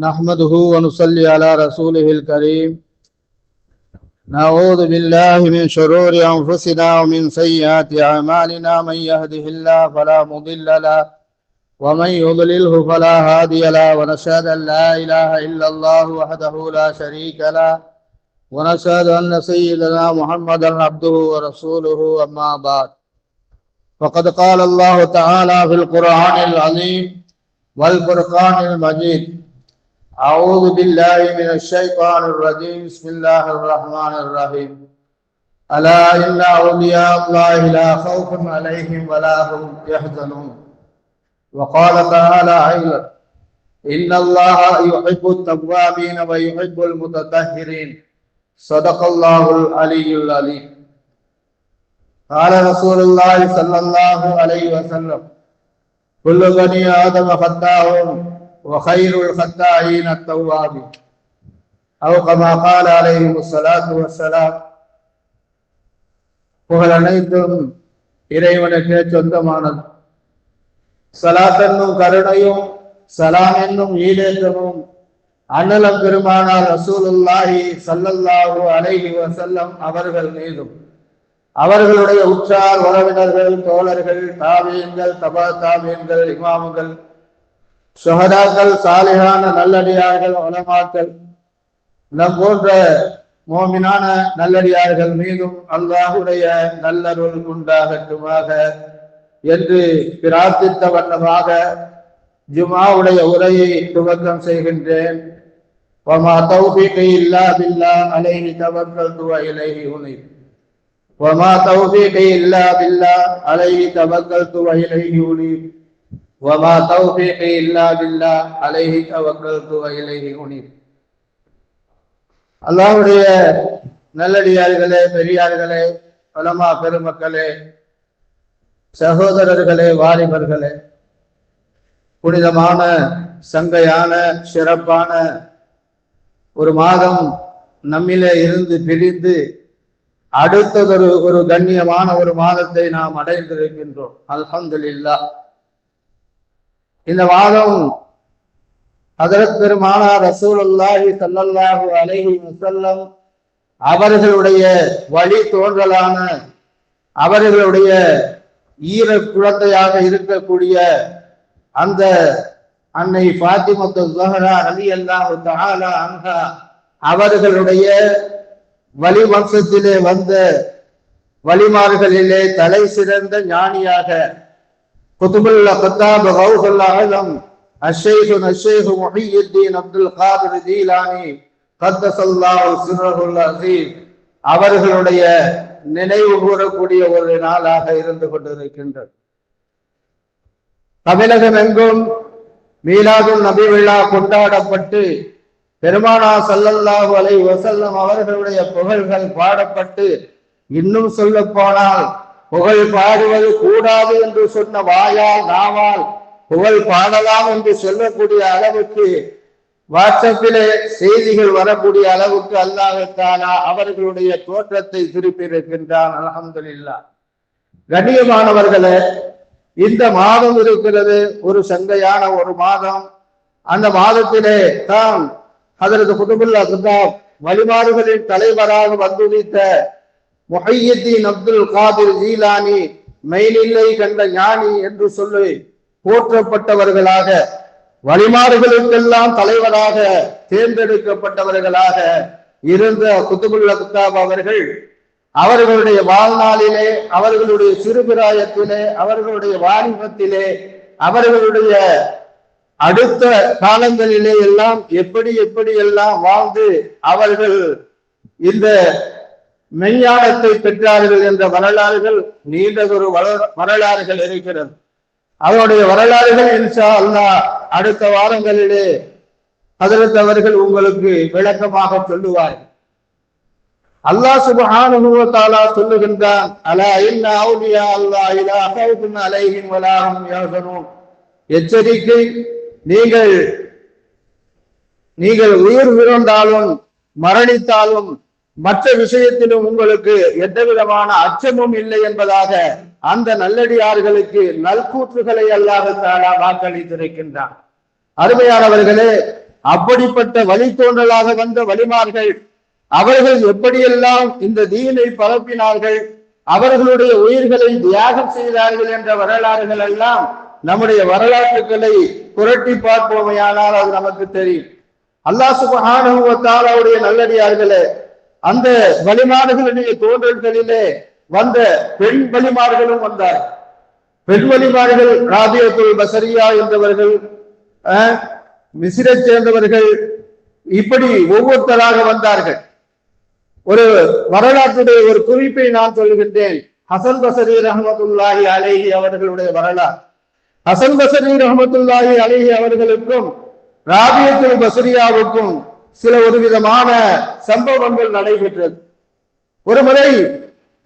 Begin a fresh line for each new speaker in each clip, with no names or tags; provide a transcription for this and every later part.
نحمده ونصلي على رسوله الكريم نعوذ بالله من شرور أنفسنا ومن سيئات أعمالنا من يهده الله فلا مضل له ومن يضلله فلا هادي له ونشهد أن لا إله إلا الله وحده لا شريك له ونشهد أن سيدنا محمدا عبده ورسوله أما بعد فقد قال الله تعالى في القرآن العظيم والفرقان المجيد أعوذ بالله من الشيطان الرجيم بسم الله الرحمن الرحيم ألا إن أولياء الله لا خوف عليهم ولا هم يحزنون وقال تعالى أيضا إن الله يحب التوابين ويحب المتطهرين صدق الله العلي العليم قال رسول الله صلى الله عليه وسلم كل بني آدم خطاهم وخير الخطائين التوابين أو كما قال عليه الصلاة والسلام புகழ் அனைத்தும் இறைவனுக்கே சொந்தமானது சலாத் என்னும் கருணையும் சலாம் என்னும் ஈடேற்றமும் அண்ணலம் பெருமானார் ரசூலுல்லாஹி சல்லல்லாஹு அலைஹி வசல்லம் அவர்கள் மீதும் அவர்களுடைய உற்றார் உறவினர்கள் தோழர்கள் தாவியங்கள் தபா தாவியங்கள் இமாமுகள் சுகதாக்கள் சாலிகான நல்லடியார்கள் உலமாக்கள் நம் போன்ற மோமினான நல்லடியார்கள் மீதும் அல்லாஹுடைய நல்லருள் உண்டாகட்டுமாக என்று பிரார்த்தித்த வண்ணமாக ஜுமாவுடைய உரையை துவக்கம் செய்கின்றேன் ஒமா توفيقي இல்லாதில்லா بالله عليه توكلت وإليه أنيب وما இல்லாதில்லா إلا بالله عليه توكلت وما توفيقي إلا بالله عليه توكلت وإليه أنيب அல்லாவுடைய நல்லடியார்களே பெரியார்களே பலமா பெருமக்களே சகோதரர்களே வாலிபர்களே புனிதமான சங்கையான சிறப்பான ஒரு மாதம் நம்மிலே இருந்து பிரிந்து அடுத்ததொரு ஒரு கண்ணியமான ஒரு மாதத்தை நாம் அடைந்திருக்கின்றோம் அல்ஹம்துல்லா இந்த வாதம் பெருமானா ரசூல் அல்லாஹி சல்லல்லாஹு அலஹி முசல்லம் அவர்களுடைய வழி தோன்றலான அவர்களுடைய ஈர குழந்தையாக இருக்கக்கூடிய அந்த அன்னை பாத்திமத்து ஜஹரா அலி அல்லாஹு தஹாலா அவர்களுடைய வழிவம்சத்திலே வந்த வழிமார்களிலே தலை சிறந்த ஞானியாக قطب الخطاب غوث العظم الشيخ الشيخ محي الدين عبد القادر ஜீலானி கத்தசல்லாஹு சிறகுல் அசீம் அவர்களுடைய நினைவு கூறக்கூடிய ஒரு நாளாக இருந்து கொண்டிருக்கின்றது தமிழகம் எங்கும் மீலாதுல் நபி விழா கொண்டாடப்பட்டு பெருமானா சல்லல்லாஹு அலை வசல்லம் அவர்களுடைய புகழ்கள் பாடப்பட்டு இன்னும் சொல்ல போனால் புகழ் பாடுவது கூடாது என்று சொன்ன வாயால் நாவால் புகழ் பாடலாம் என்று சொல்லக்கூடிய அளவுக்கு வாட்ஸ்அப்பிலே செய்திகள் வரக்கூடிய அளவுக்கு அல்லாஹாலா அவர்களுடைய தோற்றத்தை திருப்பி இருக்கின்றான் அலமதுல்லா கண்ணியமானவர்களே இந்த மாதம் இருக்கிறது ஒரு சங்கையான ஒரு மாதம் அந்த மாதத்திலே தான் அதற்கு குடும்பத்தில் கிதாப் வழிபாடுகளின் தலைவராக வந்துவித்த முஹையத்தீன் அப்துல் காதிர் ஜீலானி மெயிலில்லை கண்ட ஞானி என்று சொல்லி போற்றப்பட்டவர்களாக வழிமாறுகளுக்கெல்லாம் தலைவராக தேர்ந்தெடுக்கப்பட்டவர்களாக இருந்த குத்துபுல்ல குத்தாப் அவர்கள் அவர்களுடைய வாழ்நாளிலே அவர்களுடைய சிறுபிராயத்திலே அவர்களுடைய வாணிபத்திலே அவர்களுடைய அடுத்த காலங்களிலே எல்லாம் எப்படி எப்படி எல்லாம் வாழ்ந்து அவர்கள் இந்த மெஞ்ஞானத்தை பெற்றார்கள் என்ற வரலாறுகள் நீண்டதொரு வரலாறுகள் இருக்கிறது அவருடைய வரலாறுகள் இன்ஷா அல்லா அடுத்த வாரங்களிலே அதிர்த்தவர்கள் உங்களுக்கு விளக்கமாக சொல்லுவார் அல்லாஹ் சுபஹானுஹு சொல்லுகின்றான் அலா அல்லாஹ் எச்சரிக்கை நீங்கள் நீங்கள் உயிர் விழுந்தாலும் மரணித்தாலும் மற்ற விஷயத்திலும் உங்களுக்கு எந்த விதமான அச்சமும் இல்லை என்பதாக அந்த நல்லடியார்களுக்கு நல்கூற்றுகளை அல்லாத தாரா வாக்களித்திருக்கின்றான் அருமையானவர்களே அப்படிப்பட்ட வழித்தோன்றலாக வந்த வழிமார்கள் அவர்கள் எப்படியெல்லாம் இந்த தீனை பரப்பினார்கள் அவர்களுடைய உயிர்களை தியாகம் செய்தார்கள் என்ற வரலாறுகள் எல்லாம் நம்முடைய வரலாற்றுகளை புரட்டி பார்ப்போமையானால் அது நமக்கு தெரியும் அல்லாஹ் அவருடைய நல்லடியார்களே அந்த வழிமாடுகளிடையே தோன்றல்களிலே வந்த பெண் வழிமார்களும் வந்தார் பெண் வழிமார்கள் ராபியத்துல் பசரியா என்றவர்கள் மிசிரை சேர்ந்தவர்கள் இப்படி ஒவ்வொருத்தராக வந்தார்கள் ஒரு வரலாற்றுடைய ஒரு குறிப்பை நான் சொல்கின்றேன் ஹசன் பசரி ரஹமத்துல்லாஹி அலேஹி அவர்களுடைய வரலாறு ஹசன் பசரி ரஹமத்துல்லாஹி அலேஹி அவர்களுக்கும் ராபியத்துல் பசரியாவுக்கும் சில ஒரு விதமான சம்பவங்கள் நடைபெற்றது ஒருமுறை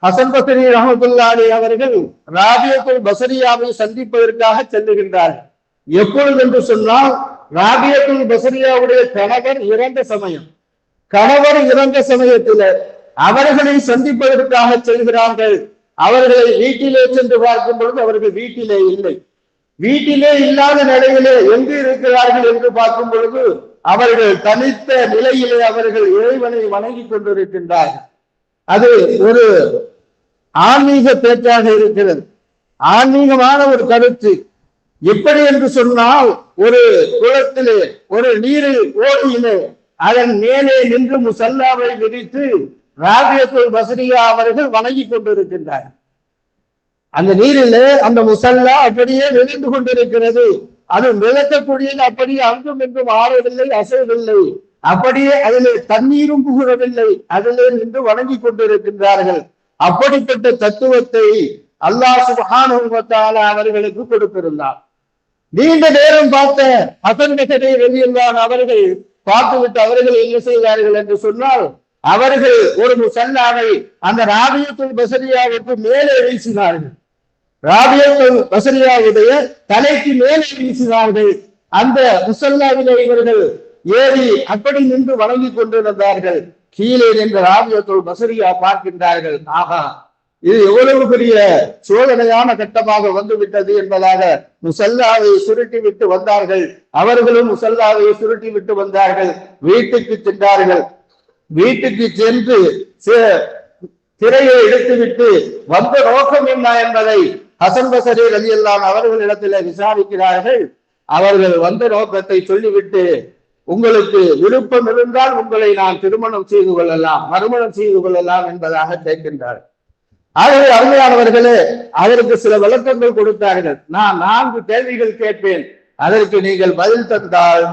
ஹசன் பசரி ரஹமத்துல்லாலி அவர்கள் ராபியத்துல் பசரியாவை சந்திப்பதற்காக செல்லுகின்றார்கள் எப்பொழுது என்று சொன்னால் ராபியத்துல் பசரியாவுடைய கணவர் இறந்த சமயம் கணவர் இறந்த சமயத்தில் அவர்களை சந்திப்பதற்காக செல்கிறார்கள் அவர்களை வீட்டிலே சென்று பார்க்கும் பொழுது அவர்கள் வீட்டிலே இல்லை வீட்டிலே இல்லாத நிலையிலே எங்கு இருக்கிறார்கள் என்று பார்க்கும் பொழுது அவர்கள் தனித்த நிலையிலே அவர்கள் இறைவனை வணங்கி கொண்டிருக்கின்றார்கள் அது ஒரு ஆன்மீக பேச்சாக இருக்கிறது ஆன்மீகமான ஒரு கருத்து எப்படி என்று சொன்னால் ஒரு குளத்திலே ஒரு நீரில் ஓடியிலே அதன் மேலே நின்று முசல்லாவை விரித்து ராஜியத்துள் பசரியா அவர்கள் வணங்கி கொண்டிருக்கின்றார் அந்த நீரிலே அந்த முசல்லா அப்படியே விரிந்து கொண்டிருக்கிறது அது மிதக்கக்கூடியது அப்படி அங்கும் இன்றும் ஆறவில்லை அசையவில்லை அப்படியே அதிலே தண்ணீரும் புகுறவில்லை அதிலே நின்று வணங்கி கொண்டிருக்கின்றார்கள் அப்படிப்பட்ட தத்துவத்தை அல்லாஹ் சுபானுவத்தால அவர்களுக்கு கொடுத்திருந்தார் நீண்ட நேரம் பார்த்த அசன் வெளியில்தான் அவர்கள் பார்த்துவிட்டு அவர்கள் என்ன செய்தார்கள் என்று சொன்னால் அவர்கள் ஒரு சல்லாவை அந்த ராபியத்துள் பசரியாவுக்கு மேலே வீசினார்கள் ராபியல் வசரியாவுடைய தலைக்கு மேலே வீசினார்கள் அந்த முசல்லாவிலே இவர்கள் ஏறி அப்படி நின்று வணங்கிக் கொண்டிருந்தார்கள் கீழே நின்ற ராபியத்துள் பசரியா பார்க்கின்றார்கள் ஆகா இது எவ்வளவு பெரிய சோதனையான கட்டமாக வந்துவிட்டது என்பதாக முசல்லாவை சுருட்டி விட்டு வந்தார்கள் அவர்களும் முசல்லாவை சுருட்டி விட்டு வந்தார்கள் வீட்டுக்கு சென்றார்கள் வீட்டுக்கு சென்று திரையை எடுத்துவிட்டு வந்த நோக்கம் என்ன என்பதை ஹசன் பசரி ரலி அவர்கள் அவர்களிடத்தில் விசாரிக்கிறார்கள் அவர்கள் வந்த நோக்கத்தை சொல்லிவிட்டு உங்களுக்கு விருப்பம் இருந்தால் உங்களை நான் திருமணம் செய்து கொள்ளலாம் மறுமணம் செய்து கொள்ளலாம் என்பதாக கேட்கின்றார் ஆகவே அருமையானவர்களே அவருக்கு சில விளக்கங்கள் கொடுத்தார்கள் நான் நான்கு கேள்விகள் கேட்பேன் அதற்கு நீங்கள் பதில் தந்தால்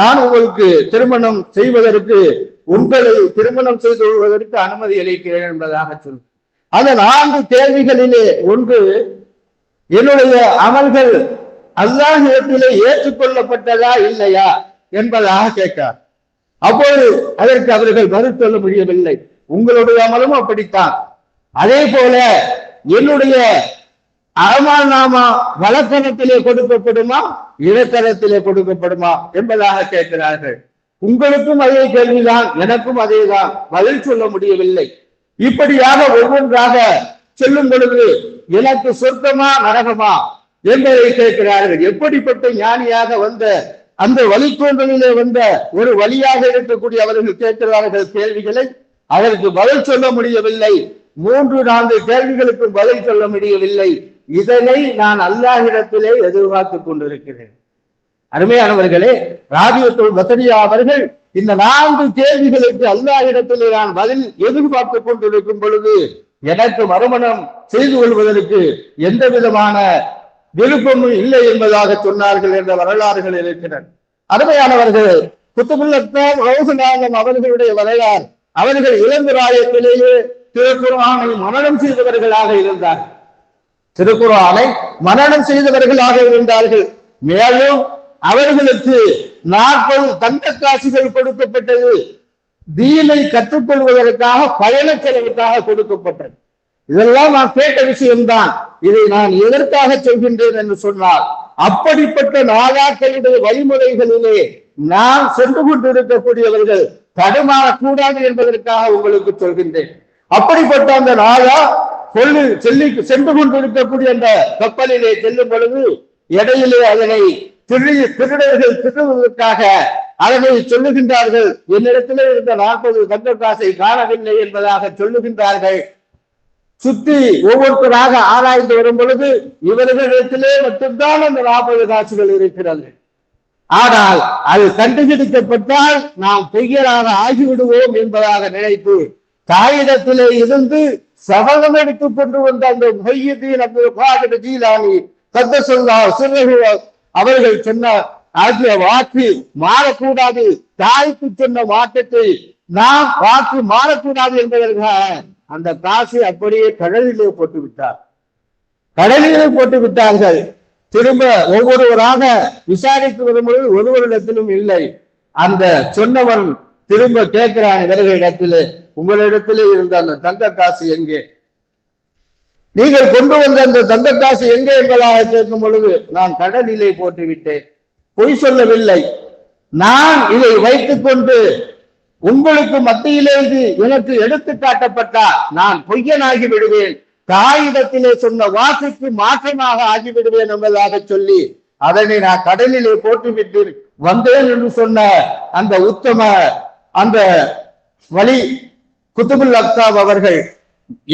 நான் உங்களுக்கு திருமணம் செய்வதற்கு உங்களை திருமணம் செய்து கொள்வதற்கு அனுமதி அளிக்கிறேன் என்பதாக சொல் அந்த நான்கு கேள்விகளிலே ஒன்று என்னுடைய அமல்கள் அல்லாஹ் இடத்திலே ஏற்றுக்கொள்ளப்பட்டதா இல்லையா என்பதாக கேட்டார் அப்போது அதற்கு அவர்கள் மறுத்தொல்ல முடியவில்லை உங்களுடைய அமலும் அப்படித்தான் அதே போல என்னுடைய அமல் நாமா கொடுக்கப்படுமா இடத்தனத்திலே கொடுக்கப்படுமா என்பதாக கேட்கிறார்கள் உங்களுக்கும் அதே கேள்விதான் எனக்கும் அதேதான் பதில் சொல்ல முடியவில்லை இப்படியாக ஒவ்வொன்றாக செல்லும் பொழுது எனக்கு சொர்க்கமா நரகமா என்பதை கேட்கிறார்கள் எப்படிப்பட்ட ஞானியாக வந்த அந்த வழித்தோன்றலிலே வந்த ஒரு வழியாக இருக்கக்கூடிய அவர்கள் கேட்கிறார்கள் கேள்விகளை அதற்கு பதில் சொல்ல முடியவில்லை மூன்று நான்கு கேள்விகளுக்கு பதில் சொல்ல முடியவில்லை இதனை நான் அல்லாஹிடத்திலே எதிர்பார்த்துக் கொண்டிருக்கிறேன் அருமையானவர்களே ராஜீவத்துள் வசதியா அவர்கள் இந்த நான்கு கேள்விகளுக்கு இடத்திலே நான் பதில் எதிர்பார்த்து கொண்டிருக்கும் பொழுது எனக்கு மறுமணம் செய்து கொள்வதற்கு எந்த விதமான விருப்பமும் இல்லை என்பதாக சொன்னார்கள் என்ற வரலாறுகள் இருக்கிறார் அருமையானவர்கள் குத்துமுல்லத்தான் அவர்களுடைய வரலாறு அவர்கள் ராயத்திலேயே திருக்குறானை மரணம் செய்தவர்களாக இருந்தார்கள் திருக்குறானை மரணம் செய்தவர்களாக இருந்தார்கள் மேலும் அவர்களுக்கு நாற்பது தங்க காசுகள் கொடுக்கப்பட்டது தீனை கற்றுக்கொள்வதற்காக பயண செலவுக்காக கொடுக்கப்பட்டது இதெல்லாம் நான் கேட்ட விஷயம்தான் இதை நான் எதற்காக சொல்கின்றேன் என்று சொன்னால் அப்படிப்பட்ட நாடாக்களுடைய வழிமுறைகளிலே நான் சென்று கொண்டிருக்கக்கூடியவர்கள் தடுமாறக்கூடாது என்பதற்காக உங்களுக்கு சொல்கின்றேன் அப்படிப்பட்ட அந்த நாளா சொல்லு செல்லி சென்று கொண்டிருக்கக்கூடிய அந்த கப்பலிலே செல்லும் பொழுது இடையிலே அதனை திருடிய திருடர்கள் திருடுவதற்காக அழகை சொல்லுகின்றார்கள் என்னிடத்திலே இருந்த நாற்பது தங்க காசை காணவில்லை என்பதாக சொல்லுகின்றார்கள் சுத்தி ஒவ்வொருத்தராக ஆராய்ந்து வரும் பொழுது இவர்களிடத்திலே மட்டும்தான் அந்த நாற்பது காசுகள் இருக்கிறது ஆனால் அது கண்டுபிடிக்கப்பட்டால் நாம் பெய்யராக ஆகிவிடுவோம் என்பதாக நினைத்து தாயிடத்திலே இருந்து சபதம் எடுத்துக் கொண்டு வந்த அந்த மொய்யதீன் அப்துல் காதிர் ஜீலானி அவர்கள் சொன்ன வாக்கு மாறக்கூடாது தாய்க்கு சொன்ன வாக்கத்தை நாம் வாக்கு மாறக்கூடாது என்பதற்காக அந்த காசை அப்படியே கடலிலே போட்டு விட்டார் கடலிலே போட்டு விட்டார்கள் திரும்ப ஒவ்வொருவராக விசாரித்து வரும்போது ஒருவரிடத்திலும் இல்லை அந்த சொன்னவன் திரும்ப கேட்கிறான் இவர்களிடத்திலே உங்களிடத்திலே இருந்த அந்த தங்க காசு எங்கே நீங்கள் கொண்டு வந்த அந்த தந்த காசு எங்கே என்பதாக கேட்கும் பொழுது நான் கடலிலே போட்டுவிட்டேன் பொய் சொல்லவில்லை நான் இதை வைத்துக் கொண்டு உங்களுக்கு மத்தியிலே எனக்கு எடுத்து காட்டப்பட்டா நான் பொய்யனாகி விடுவேன் காகிதத்திலே சொன்ன வாசிக்கு மாற்றமாக ஆகிவிடுவேன் என்பதாக சொல்லி அதனை நான் கடலிலே போட்டுவிட்டு வந்தேன் என்று சொன்ன அந்த உத்தம அந்த வழி குத்துபுல் அக்தாப் அவர்கள்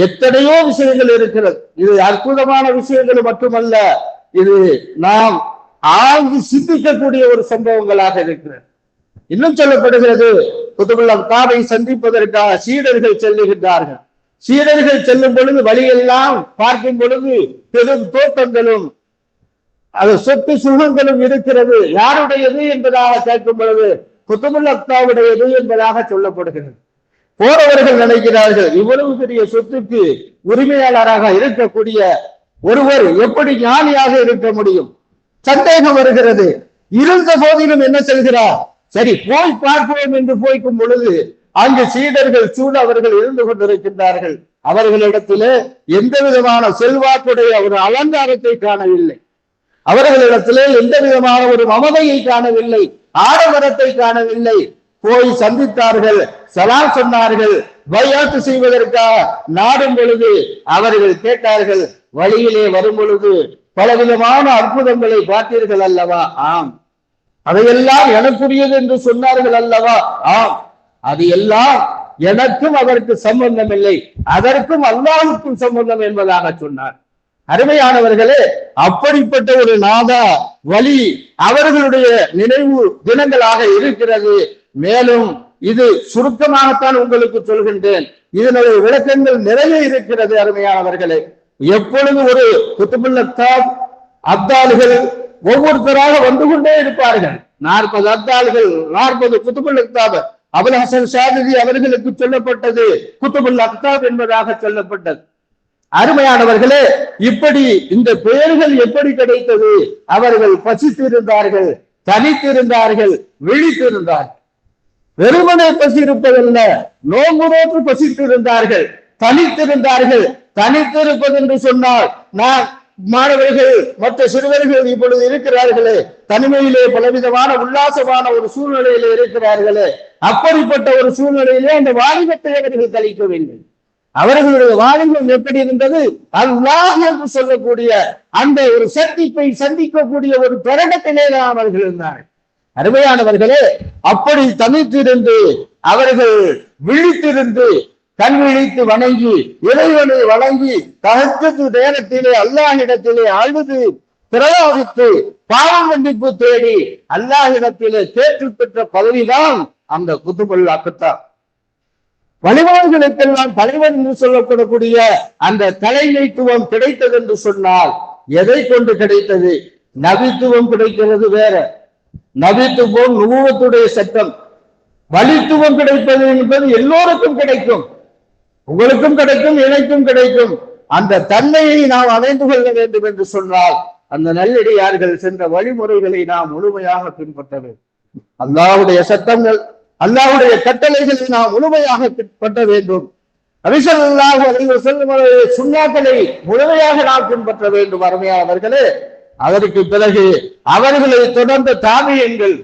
எத்தனையோ விஷயங்கள் இருக்கிறது இது அற்புதமான விஷயங்கள் மட்டுமல்ல இது நாம் ஆழ்ந்து சிந்திக்கக்கூடிய ஒரு சம்பவங்களாக இருக்கிறது இன்னும் சொல்லப்படுகிறது குதுபுல்லம் காவை சந்திப்பதற்காக சீடர்கள் செல்லுகின்றார்கள் சீடர்கள் செல்லும் பொழுது வழியெல்லாம் பார்க்கும் பொழுது பெரும் தோட்டங்களும் அது சொத்து சுகங்களும் இருக்கிறது யாருடையது என்பதாக கேட்கும் பொழுது குத்துமுல்லத்தாவுடையது என்பதாக சொல்லப்படுகிறது போறவர்கள் நினைக்கிறார்கள் இவ்வளவு பெரிய சொத்துக்கு உரிமையாளராக இருக்கக்கூடிய ஒருவர் எப்படி ஞானியாக இருக்க முடியும் சந்தேகம் வருகிறது இருந்த போதிலும் என்ன செல்கிறார் சரி போய் பார்ப்போம் என்று போய்க்கும் பொழுது அங்கு சீடர்கள் சூழ அவர்கள் இருந்து கொண்டிருக்கின்றார்கள் அவர்களிடத்திலே எந்த விதமான செல்வாக்குடைய ஒரு அலங்காரத்தை காணவில்லை அவர்களிடத்திலே எந்த விதமான ஒரு மமதையை காணவில்லை ஆடம்பரத்தை காணவில்லை போய் சந்தித்தார்கள் சலாம் சொன்னார்கள் பயாத்து செய்வதற்காக நாடும் பொழுது அவர்கள் கேட்டார்கள் வழியிலே வரும் பொழுது பலவிதமான அற்புதங்களை பார்த்தீர்கள் அல்லவா ஆம் அதையெல்லாம் எனக்குரியது என்று சொன்னார்கள் அல்லவா ஆம் அது எல்லாம் எனக்கும் அதற்கு சம்பந்தம் இல்லை அதற்கும் அல்லாவுக்கும் சம்பந்தம் என்பதாக சொன்னார் அருமையானவர்களே அப்படிப்பட்ட ஒரு நாதா வழி அவர்களுடைய நினைவு தினங்களாக இருக்கிறது மேலும் இது சுருக்கமாகத்தான் உங்களுக்கு சொல்கின்றேன் இதனுடைய விளக்கங்கள் நிறைய இருக்கிறது அருமையானவர்களே எப்பொழுது ஒரு குத்துபுல்லத்தால் அத்தாள்கள் ஒவ்வொருத்தராக வந்து கொண்டே இருப்பார்கள் நாற்பது அத்தாள்கள் நாற்பது குத்துபுல் அபுல் ஹசன் ஷாதிஜி அவர்களுக்கு சொல்லப்பட்டது குத்துபுல் அக்தாப் என்பதாக சொல்லப்பட்டது அருமையானவர்களே இப்படி இந்த பெயர்கள் எப்படி கிடைத்தது அவர்கள் பசித்திருந்தார்கள் தனித்திருந்தார்கள் விழித்திருந்தார்கள் வெறுமனை பசி இருப்பதல்ல நோன்பு நோற்று பசித்திருந்தார்கள் தனித்திருந்தார்கள் தனித்திருப்பது என்று சொன்னால் நான் மாணவர்கள் மற்ற சிறுவர்கள் இப்பொழுது இருக்கிறார்களே தனிமையிலே பலவிதமான உல்லாசமான ஒரு சூழ்நிலையில இருக்கிறார்களே அப்படிப்பட்ட ஒரு சூழ்நிலையிலே அந்த வாலிபத்தை அவர்கள் தலிக்க வேண்டும் அவர்களுடைய வாலிபம் எப்படி இருந்தது அல்லாஹ் என்று சொல்லக்கூடிய அந்த ஒரு சந்திப்பை சந்திக்கக்கூடிய ஒரு பிரகடத்திலே தான் அவர்கள் இருந்தார்கள் அருமையானவர்களே அப்படி தனித்திருந்து அவர்கள் விழித்திருந்து கண் விழித்து வணங்கி இறைவனை வணங்கி தகத்தது நேரத்திலே அல்லாஹிடத்திலே அழுது பிரயோகித்து பாவம் மன்னிப்பு தேடி அல்லாஹிடத்திலே தேற்று பெற்ற பதவிதான் அந்த குத்துபுல்லா குத்தான் வலிவான்களுக்கெல்லாம் தலைவன் என்று சொல்லக்கூடிய அந்த தலைமைத்துவம் கிடைத்தது என்று சொன்னால் எதை கொண்டு கிடைத்தது நபித்துவம் கிடைக்கிறது வேற நபித்துவம் நுகத்துடைய சட்டம் வலித்துவம் கிடைப்பது என்பது எல்லோருக்கும் கிடைக்கும் உங்களுக்கும் கிடைக்கும் எனக்கும் கிடைக்கும் அந்த தன்மையை நாம் அடைந்து கொள்ள வேண்டும் என்று சொன்னால் அந்த நல்லடியார்கள் சென்ற வழிமுறைகளை நாம் முழுமையாக பின்பற்ற வேண்டும் அல்லாவுடைய சட்டங்கள் அல்லாவுடைய கட்டளைகளை நாம் முழுமையாக பின்பற்ற வேண்டும் அபிசல்லாஹு அலைவர் செல்லும் சுண்ணாக்களை முழுமையாக நாம் பின்பற்ற வேண்டும் அருமையானவர்களே அதற்கு பிறகு அவர்களை தொடர்ந்த தாபியங்கள்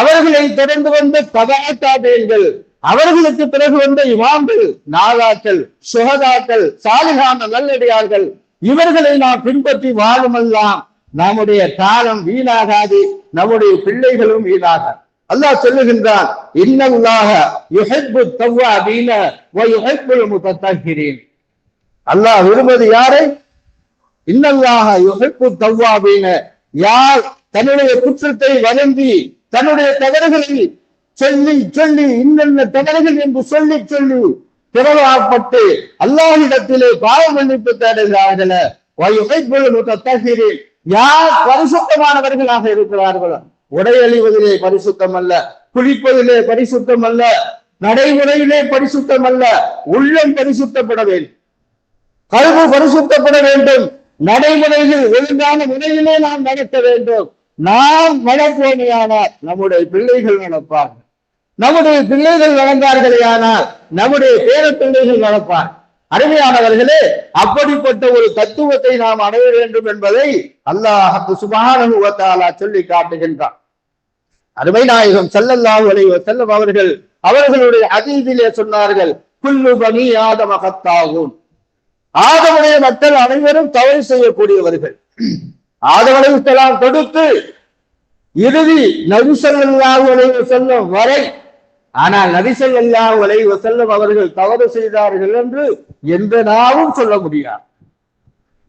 அவர்களை தொடர்ந்து வந்த தபா தாபியங்கள் அவர்களுக்கு பிறகு வந்த இமாம்கள் நாதாக்கள் சுகதாக்கள் சாலிகான நல்லடியார்கள் இவர்களை நாம் பின்பற்றி வாழுமெல்லாம் நம்முடைய காலம் வீணாகாது நம்முடைய பிள்ளைகளும் வீணாக அல்லாஹ் சொல்லுகின்றான் இன்னல்லாக யுஹிப்பு வ அல்லாஹ் விரும்புவது யாரை இன்னல்லாக யுகைப்பு தவ்வாபின யார் தன்னுடைய குற்றத்தை வதந்தி தன்னுடைய தவறுகளை சொல்லி சொல்லி இன்னென்ன தவறுகள் என்று சொல்லி சொல்லி பிறவாப்பட்டு அல்லாஹிடத்திலே பாவ மன்னிப்பு தேடுகிறார்கள் யார் பரிசுத்தமானவர்களாக இருக்கிறார்களோ உடையழிவதிலே பரிசுத்தம் அல்ல குளிப்பதிலே பரிசுத்தம் அல்ல நடைமுறையிலே பரிசுத்தம் அல்ல உள்ளம் பரிசுத்தப்பட வேண்டும் கல்வி பரிசுத்தப்பட வேண்டும் நடைமுறைகள் ஒழுங்கான முறையிலே நாம் நடக்க வேண்டும் நாம் நடப்போமையானால் நம்முடைய பிள்ளைகள் நடப்பார்கள் நம்முடைய பிள்ளைகள் நடந்தார்களே ஆனால் நம்முடைய பேர பிள்ளைகள் நடப்பார் அருமையானவர்களே அப்படிப்பட்ட ஒரு தத்துவத்தை நாம் அடைய வேண்டும் என்பதை அல்லாஹ் சுபானுவத்தாலா சொல்லி காட்டுகின்றார் அருமை நாயகம் செல்லல்லா உலக செல்லும் அவர்கள் அவர்களுடைய அதீதிலே சொன்னார்கள் புல்லு பணி ஆதமகத்தாகும் ஆதவனுடைய மக்கள் அனைவரும் தவறு செய்யக்கூடியவர்கள் ஆதவனைத்தலாம் தொடுத்து இறுதி நரிசல்லாஹ் செல்லும் வரை ஆனால் நரிசல்லாஹ் செல்லும் அவர்கள் தவறு செய்தார்கள் என்று எந்த நாவும் சொல்ல முடியாது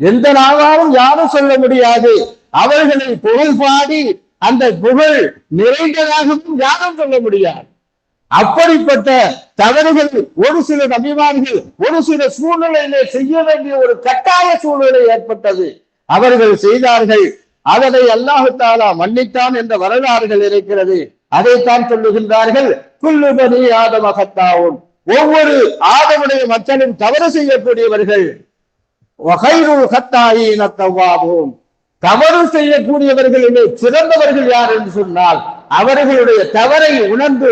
எந்த நாவாலும் யாரும் சொல்ல முடியாது அவர்களை புகழ் பாடி அந்த புகழ் நிறைந்ததாகவும் யாரும் சொல்ல முடியாது அப்படிப்பட்ட தவறுகள் ஒரு சில நபிமார்கள் ஒரு சில சூழ்நிலையிலே செய்ய வேண்டிய ஒரு கட்டாய சூழ்நிலை ஏற்பட்டது அவர்கள் செய்தார்கள் அதனை அல்லாஹாலா மன்னித்தான் என்ற வரலாறுகள் இருக்கிறது அதைத்தான் சொல்லுகின்றார்கள் குல்லுபனி ஆதமகத்தாவும் ஒவ்வொரு ஆதமுடைய மக்களும் தவறு செய்யக்கூடியவர்கள் வகைரு கத்தாயினத்தவாவும் தவறு செய்யக்கூடியவர்களிலே சிறந்தவர்கள் யார் என்று சொன்னால் அவர்களுடைய தவறை உணர்ந்து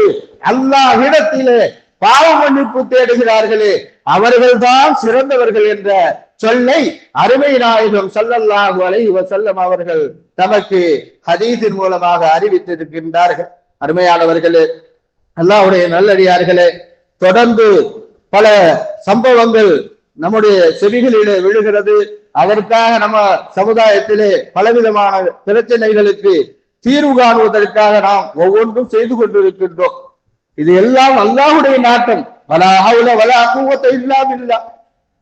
இடத்திலே பாவ மன்னிப்பு தேடுகிறார்களே அவர்கள்தான் சிறந்தவர்கள் என்ற சொல்லை அருமை நாயகம் சொல்லல்லாஹு இவர் செல்லும் அவர்கள் தமக்கு ஹதீஸின் மூலமாக அறிவித்திருக்கின்றார்கள் அருமையானவர்களே அல்லாவுடைய நல்லடியார்களே தொடர்ந்து பல சம்பவங்கள் நம்முடைய செவிகளிலே விழுகிறது அதற்காக நம்ம சமுதாயத்திலே பலவிதமான பிரச்சனைகளுக்கு தீர்வு காணுவதற்காக நாம் ஒவ்வொன்றும் செய்து கொண்டிருக்கின்றோம் இது எல்லாம் அல்லாஹுடைய நாட்டம் வலாஹவுல வலாஹூவத்தை இல்லாம் இல்லா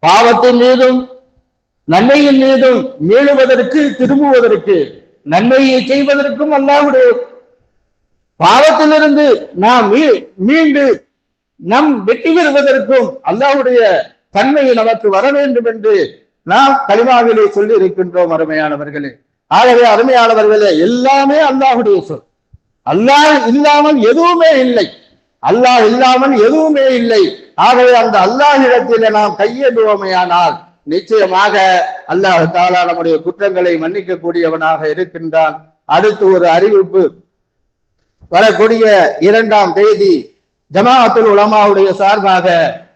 பாவத்தின் மீதும் நன்மையின் மீதும் மீளுவதற்கு திரும்புவதற்கு நன்மையை செய்வதற்கும் அல்லாஹுடைய பாவத்திலிருந்து நாம் மீண்டு நம் வெற்றி பெறுவதற்கும் அல்லாஹுடைய தன்மையை நமக்கு வர வேண்டும் என்று நாம் களிமாவிலே சொல்லி இருக்கின்றோம் அருமையானவர்களே ஆகவே அருமையானவர்களே எல்லாமே அல்லாஹுடைய சொல் அல்லாஹ் இல்லாமல் எதுவுமே இல்லை அல்லாஹ் இல்லாமல் எதுவுமே இல்லை ஆகவே அந்த அல்லாஹ் அல்லாஹிடத்தில் நாம் கையேடுவோமையானால் நிச்சயமாக அல்லாஹ் தாலா நம்முடைய குற்றங்களை மன்னிக்கக்கூடியவனாக இருக்கின்றான் அடுத்து ஒரு அறிவிப்பு வரக்கூடிய இரண்டாம் தேதி ஜமாஅத்துல் உலமாவுடைய சார்பாக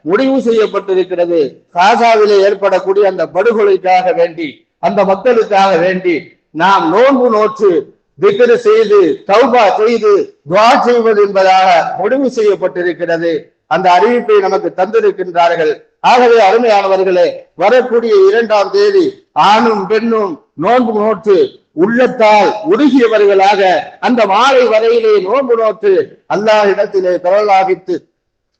முடிவு செய்யப்பட்டிருக்கிறது காசாவிலே ஏற்படக்கூடிய அந்த படுகொலைக்காக வேண்டி அந்த மக்களுக்காக வேண்டி நாம் நோன்பு நோற்று திக்ரு செய்து தௌபா செய்து துவா செய்வது என்பதாக முடிவு செய்யப்பட்டிருக்கிறது அந்த அறிவிப்பை நமக்கு தந்திருக்கின்றார்கள் ஆகவே அருமையானவர்களே வரக்கூடிய இரண்டாம் தேதி ஆணும் பெண்ணும் நோன்பு நோற்று உள்ளத்தால் உருகியவர்களாக அந்த மாலை வரையிலே நோன்பு நோற்று அல்லாஹ் இடத்திலே தரலாகித்து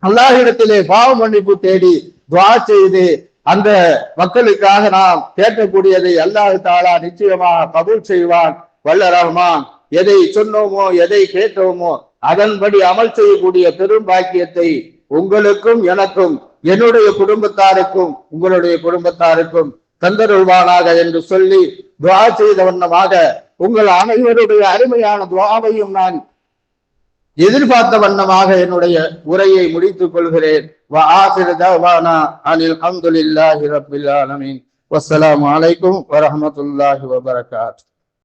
அல்லாஹிடத்திலே பாவ மன்னிப்பு தேடி துவா செய்து அந்த மக்களுக்காக நாம் கேட்கக்கூடியதை அல்லாஹு தாலா நிச்சயமாக கபூல் செய்வான் வல்ல ரஹ்மான் எதை சொன்னோமோ எதை கேட்டோமோ அதன்படி அமல் செய்யக்கூடிய பெரும் பாக்கியத்தை உங்களுக்கும் எனக்கும் என்னுடைய குடும்பத்தாருக்கும் உங்களுடைய குடும்பத்தாருக்கும் தந்தருள்வானாக என்று சொல்லி துவா செய்த வண்ணமாக உங்கள் அனைவருடைய அருமையான துவாவையும் நான் எதிர்பார்த்த வண்ணமாக என்னுடைய உரையை முடித்துக் கொள்கிறேன் அனில் அஹமதுல்லாஹி ரபில் வரமத்துல்லாஹி வபரகாத்